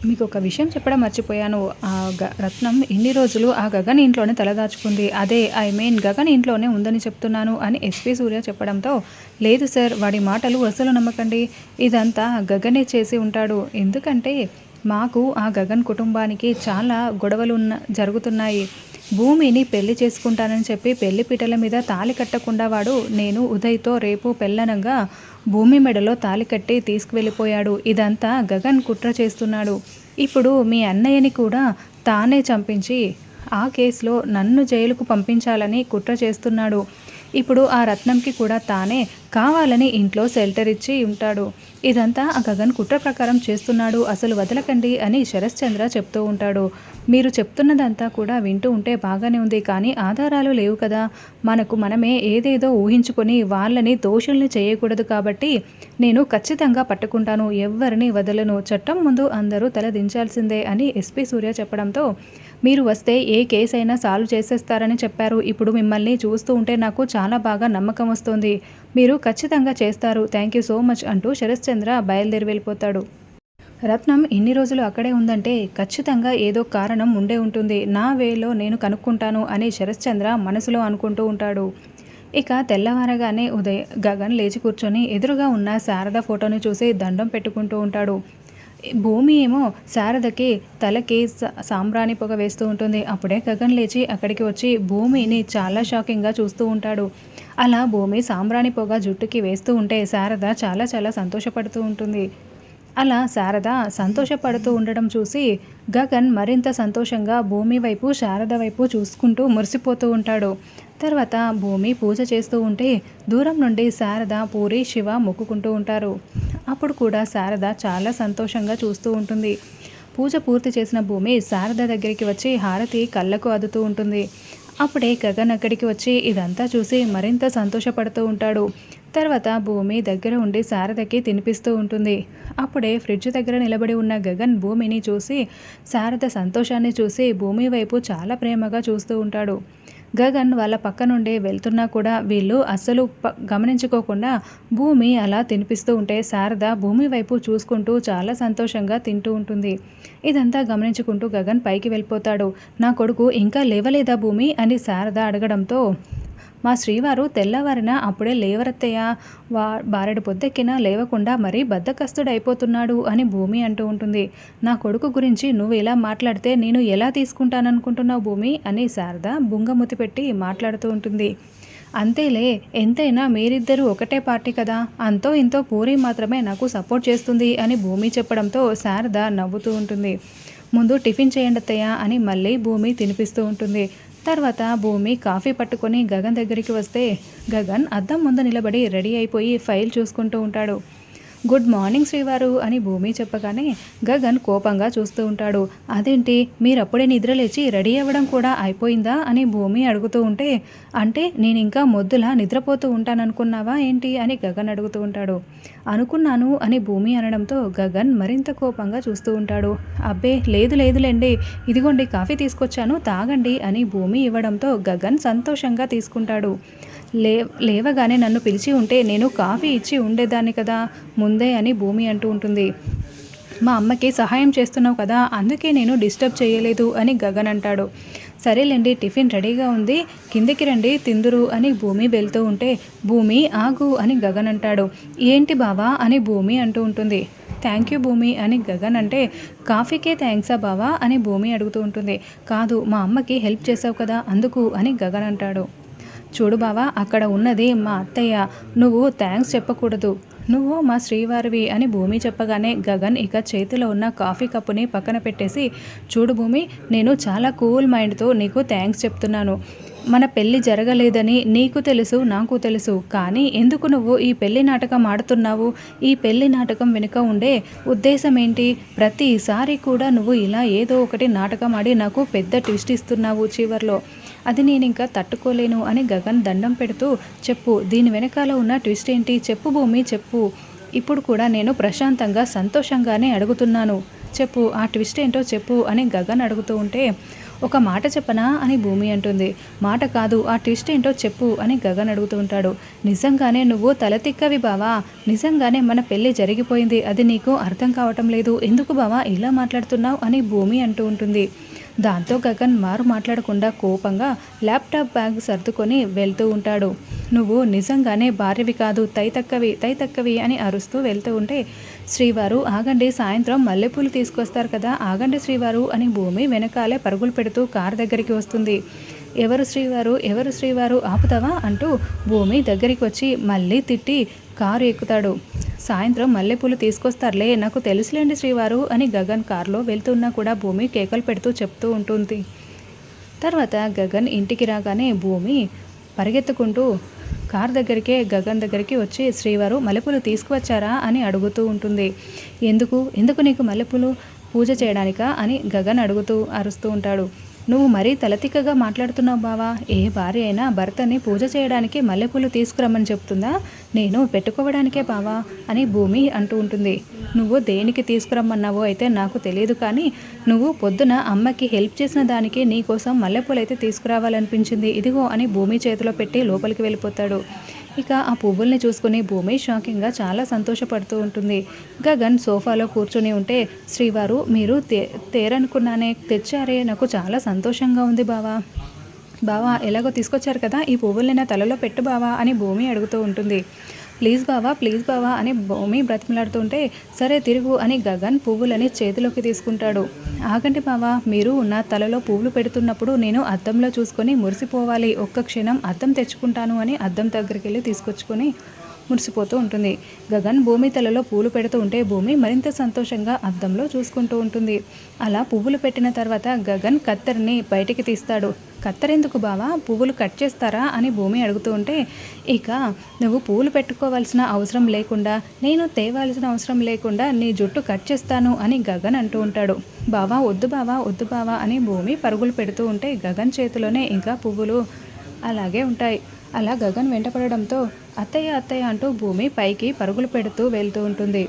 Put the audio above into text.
మీకు ఒక విషయం చెప్పడం మర్చిపోయాను. ఆ గ రత్నం ఇన్ని రోజులు ఆ గగన్ ఇంట్లోనే తలదాచుకుంది. అదే ఐ మీన్ గగన్ ఇంట్లోనే ఉందని చెప్తున్నాను అని ఎస్పీ సూర్య చెప్పడంతో లేదు సార్ వాడి మాటలు అసలు నమ్మకండి. ఇదంతా గగనే చేసి ఉంటాడు. ఎందుకంటే మాకు ఆ గగన్ కుటుంబానికి చాలా గొడవలు ఉన్న జరుగుతున్నాయి. భూమిని పెళ్ళి చేసుకుంటానని చెప్పి పెళ్ళి పీటల మీద తాళి కట్టకుండా వాడు నేను ఉదయ్తో రేపు పెళ్ళనంగా భూమి మెడలో తాళి కట్టి తీసుకువెళ్ళిపోయాడు. ఇదంతా గగన్ కుట్ర చేస్తున్నాడు. ఇప్పుడు మీ అన్నయ్యని కూడా తానే చంపించి ఆ కేసులో నన్ను జైలుకు పంపించాలని కుట్ర చేస్తున్నాడు. ఇప్పుడు ఆ రత్నంకి కూడా తానే కావాలని ఇంట్లో షెల్టర్ ఇచ్చి ఉంటాడు. ఇదంతా ఆ గగన్ కుట్ర ప్రకారం చేస్తున్నాడు అసలు వదలకండి అని శరశ్చంద్ర చెప్తూ ఉంటాడు. మీరు చెప్తున్నదంతా కూడా వింటూ ఉంటే బాగానే ఉంది కానీ ఆధారాలు లేవు కదా. మనకు మనమే ఏదేదో ఊహించుకొని వాళ్ళని దోషుల్ని చేయకూడదు కాబట్టి నేను ఖచ్చితంగా పట్టుకుంటాను ఎవరిని వదలను చట్టం ముందు అందరూ తల దించాల్సిందే అని ఎస్పీ సూర్య చెప్పడంతో మీరు వస్తే ఏ కేసు అయినా సాల్వ్ చేసేస్తారని చెప్పారు. ఇప్పుడు మిమ్మల్ని చూస్తూ ఉంటే నాకు చాలా బాగా నమ్మకం వస్తుంది. మీరు ఖచ్చితంగా చేస్తారు. థ్యాంక్ యూ సో మచ్ అంటూ శరశ్చంద్ర బయలుదేరి వెళ్ళిపోతాడు. రత్నం ఇన్ని రోజులు అక్కడే ఉందంటే ఖచ్చితంగా ఏదో కారణం ఉండే ఉంటుంది. నా వేలో నేను కనుక్కుంటాను అని శరశ్చంద్ర మనసులో అనుకుంటూ ఉంటాడు. ఇక తెల్లవారగానే ఉదయ్ గగన్ లేచి కూర్చొని ఎదురుగా ఉన్న శారద ఫోటోని చూసి దండం పెట్టుకుంటూ ఉంటాడు. భూమి ఏమో శారదకి తలకి సా- సాంబ్రాణి పొగ వేస్తూ ఉంటుంది. అప్పుడే గగన్ లేచి అక్కడికి వచ్చి భూమిని చాలా షాకింగ్గా చూస్తూ ఉంటాడు. అలా భూమి సాంబ్రాణి పొగ జుట్టుకి వేస్తూ ఉంటే శారద చాలా చాలా సంతోషపడుతూ ఉంటుంది. అలా శారద సంతోషపడుతూ ఉండడం చూసి గగన్ మరింత సంతోషంగా భూమి వైపు శారద వైపు చూసుకుంటూ మురిసిపోతూ ఉంటాడు. తర్వాత భూమి పూజ చేస్తూ ఉంటే దూరం నుండి శారద పూరి శివ మొక్కుకుంటూ ఉంటారు. అప్పుడు కూడా శారద చాలా సంతోషంగా చూస్తూ ఉంటుంది. పూజ పూర్తి చేసిన భూమి శారద దగ్గరికి వచ్చి హారతి కళ్ళకు అదుతూ ఉంటుంది. అప్పుడే గగన్ అక్కడికి వచ్చి ఇదంతా చూసి మరింత సంతోషపడుతూ ఉంటాడు. తర్వాత భూమి దగ్గర ఉండి శారదకి తినిపిస్తూ ఉంటుంది. అప్పుడే ఫ్రిడ్జ్ దగ్గర నిలబడి ఉన్న గగన్ భూమిని చూసి శారద సంతోషాన్ని చూసి భూమి వైపు చాలా ప్రేమగా చూస్తూ ఉంటాడు. గగన్ వాళ్ళ పక్క నుండి వెళ్తున్నా కూడా వీళ్ళు అస్సలు ప- గమనించుకోకుండా భూమి అలా తినిపిస్తూ ఉంటే శారద భూమి వైపు చూసుకుంటూ చాలా సంతోషంగా తింటూ ఉంటుంది. ఇదంతా గమనించుకుంటూ గగన్ పైకి వెళ్ళిపోతాడు. నా కొడుకు ఇంకా లేవలేదా భూమి? అని శారద అడగడంతో మా శ్రీవారు తెల్లవారిన అప్పుడే లేవరత్తయ్య వా బారెడు పొద్దెక్కినా లేవకుండా మరీ బద్దకస్తుడైపోతున్నాడు అని భూమి అంటూ ఉంటుంది. నా కొడుకు గురించి నువ్వు ఇలా మాట్లాడితే నేను ఎలా తీసుకుంటాననుకుంటున్నావు భూమి అని శారద బుంగముతి పెట్టి మాట్లాడుతూ ఉంటుంది. అంతేలే ఎంతైనా మీరిద్దరూ ఒకటే పార్టీ కదా. అంతో ఇంతో పూరి మాత్రమే నాకు సపోర్ట్ చేస్తుంది అని భూమి చెప్పడంతో శారద నవ్వుతూ ఉంటుంది. ముందు టిఫిన్ చేయండి అత్తయ్య అని మళ్ళీ భూమి తినిపిస్తూ ఉంటుంది. తర్వాత భూమి కాఫీ పట్టుకొని గగన్ దగ్గరికి వస్తే గగన్ అద్దం ముందు నిలబడి రెడీ అయిపోయి ఫైల్ చూసుకుంటూ ఉంటాడు. గుడ్ మార్నింగ్ శ్రీవారు అని భూమి చెప్పగానే గగన్ కోపంగా చూస్తూ ఉంటాడు. అదేంటి? మీరప్పుడే నిద్రలేచి రెడీ అవ్వడం కూడా అయిపోయిందా? అని భూమి అడుగుతూ ఉంటే అంటే నేను ఇంకా మొద్దులా నిద్రపోతూ ఉంటాననుకున్నావా ఏంటి? అని గగన్ అడుగుతూ ఉంటాడు. అనుకున్నాను అని భూమి అనడంతో గగన్ మరింత కోపంగా చూస్తూ ఉంటాడు. అబ్బే లేదు లేదులేండి ఇదిగోండి కాఫీ తీసుకొచ్చాను తాగండి అని భూమి ఇవ్వడంతో గగన్ సంతోషంగా తీసుకుంటాడు. లే లేవగానే నన్ను పిలిచి ఉంటే నేను కాఫీ ఇచ్చి ఉండేదాన్ని కదా ముందే అని భూమి అంటూ ఉంటుంది. మా అమ్మకి సహాయం చేస్తున్నావు కదా అందుకే నేను డిస్టర్బ్ చేయలేదు అని గగన్ అంటాడు. సరేలేండి టిఫిన్ రెడీగా ఉంది కిందికి రండి తిందురు అని భూమి వెళ్తూ ఉంటే భూమి ఆగు అని గగన్ అంటాడు. ఏంటి బావా అని భూమి అంటూ ఉంటుంది. థ్యాంక్ యూ భూమి అని గగన్ అంటే కాఫీకే థ్యాంక్సా బావా అని భూమి అడుగుతూ ఉంటుంది. కాదు మా అమ్మకి హెల్ప్ చేసావు కదా అందుకు అని గగన్ అంటాడు. చూడు బావా అక్కడ ఉన్నది మా అత్తయ్య. నువ్వు థ్యాంక్స్ చెప్పకూడదు. నువ్వు మా శ్రీవారివి అని భూమి చెప్పగానే గగన్ ఇక చేతిలో ఉన్న కాఫీ కప్పుని పక్కన పెట్టేసి చూడు భూమి నేను చాలా కూల్ మైండ్తో నీకు థ్యాంక్స్ చెప్తున్నాను. మన పెళ్ళి జరగలేదని నీకు తెలుసు నాకు తెలుసు. కానీ ఎందుకు నువ్వు ఈ పెళ్ళి నాటకం ఆడుతున్నావు? ఈ పెళ్ళి నాటకం వెనుక ఉండే ఉద్దేశం ఏంటి ప్రతిసారి కూడా నువ్వు ఇలా ఏదో ఒకటి నాటకం ఆడి నాకు పెద్ద ట్విస్ట్ ఇస్తున్నావు చివర్లో. అది నేను ఇంకా తట్టుకోలేను అని గగన్ దండం పెడుతూ చెప్పు దీని వెనకాల ఉన్న ట్విస్ట్ ఏంటి? చెప్పు భూమి చెప్పు. ఇప్పుడు కూడా నేను ప్రశాంతంగా సంతోషంగానే అడుగుతున్నాను. చెప్పు ఆ ట్విస్ట్ ఏంటో చెప్పు అని గగన్ అడుగుతూ ఉంటే ఒక మాట చెప్పనా అని భూమి అంటుంది. మాట కాదు ఆ ట్విస్ట్ ఏంటో చెప్పు అని గగన్ అడుగుతూ ఉంటాడు. నిజంగానే నువ్వు తలతిక్కవి బావా? నిజంగానే మన పెళ్ళి జరిగిపోయింది. అది నీకు అర్థం కావటం లేదు. ఎందుకు బావా ఇలా మాట్లాడుతున్నావు అని భూమి అంటూ ఉంటుంది. దాంతో గగన్ మారు మాట్లాడకుండా కోపంగా ల్యాప్టాప్ బ్యాగ్ సర్దుకొని వెళ్తూ ఉంటాడు. నువ్వు నిజంగానే భార్యవి కాదు తైతక్కవి తైతక్కవి అని అరుస్తూ వెళ్తూ ఉంటే శ్రీవారు ఆగండి సాయంత్రం మల్లెపూలు తీసుకొస్తారు కదా ఆగండి శ్రీవారు అని భూమి వెనకాలే పరుగులు పెడుతూ కారు దగ్గరికి వస్తుంది. ఎవరు శ్రీవారు ఎవరు శ్రీవారు ఆపుతావా? అంటూ భూమి దగ్గరికి వచ్చి మళ్ళీ తిట్టి కారు ఎక్కుతాడు. సాయంత్రం మల్లెపూలు తీసుకొస్తారులే నాకు తెలుసులేండి శ్రీవారు అని గగన్ కారులో వెళ్తున్నా కూడా భూమి కేకలు పెడుతూ చెప్తూ ఉంటుంది. తర్వాత గగన్ ఇంటికి రాగానే భూమి పరిగెత్తుకుంటూ కార్ దగ్గరికే గగన్ దగ్గరికి వచ్చి శ్రీవారు మల్లెపూలు తీసుకువచ్చారా? అని అడుగుతూ ఉంటుంది. ఎందుకు? ఎందుకు నీకు మల్లెపూలు పూజ చేయడానికా? అని గగన్ అడుగుతూ అరుస్తూ ఉంటాడు. నువ్వు మరీ తలతిక్కగా మాట్లాడుతున్నావు బావా. ఏ భార్య అయినా భర్తని పూజ చేయడానికి మల్లెపూలు తీసుకురమ్మని చెప్తుందా? నేను పెట్టుకోవడానికే బావా అని భూమి అంటూ ఉంటుంది. నువ్వు దేనికి తీసుకురమ్మన్నావో అయితే నాకు తెలియదు కానీ నువ్వు పొద్దున అమ్మకి హెల్ప్ చేసిన దానికి నీ కోసం మల్లెపూలు అయితే తీసుకురావాలనిపించింది. ఇదిగో అని భూమి చేతిలో పెట్టి లోపలికి వెళ్ళిపోతాడు. ఇక ఆ పువ్వుల్ని చూసుకుని భూమి షాకింగ్గా చాలా సంతోషపడుతూ ఉంటుంది. గగన్ సోఫాలో కూర్చొని ఉంటే శ్రీవారు మీరు తే తేరనుకున్నానే తెచ్చారే నాకు చాలా సంతోషంగా ఉంది బావా. బావా ఎలాగో తీసుకొచ్చారు కదా ఈ పువ్వుల్ని నా తలలో పెట్టు బావా అని భూమి అడుగుతూ ఉంటుంది. ప్లీజ్ బావా ప్లీజ్ బావా అని భూమి బ్రతిమలాడుతుంటే సరే తిరుగు అని గగన్ పువ్వులని చేతిలోకి తీసుకుంటాడు. ఆగండి బావా మీరు నా తలలో పువ్వులు పెడుతున్నప్పుడు నేను అద్దంలో చూసుకొని మురిసిపోవాలి. ఒక్క క్షణం అద్దం తెచ్చుకుంటాను అని అద్దం దగ్గరికి వెళ్ళి తీసుకొచ్చుకొని మురిసిపోతూ ఉంటుంది. గగన్ భూమి తలలో పూలు పెడుతూ ఉంటే భూమి మరింత సంతోషంగా అద్దంలో చూసుకుంటూ ఉంటుంది. అలా పువ్వులు పెట్టిన తర్వాత గగన్ కత్తెరని బయటికి తీస్తాడు. కత్తరెందుకు బావా? పువ్వులు కట్ చేస్తారా అని భూమి అడుగుతూ ఉంటే ఇక నువ్వు పువ్వులు పెట్టుకోవాల్సిన అవసరం లేకుండా నేను తేవాల్సిన అవసరం లేకుండా నీ జుట్టు కట్ చేస్తాను అని గగన్ అంటూ ఉంటాడు. బావా వద్దు బావా వద్దు బావా అని భూమి పరుగులు పెడుతూ ఉంటే గగన్ చేతిలోనే ఇంకా పువ్వులు అలాగే ఉంటాయి. అలా గగన్ వెంటపడడంతో అత్తయ్య అత్తయ్య అంటూ భూమి పైకి పరుగులు పెడుతూ వెళ్తూ ఉంటుంది.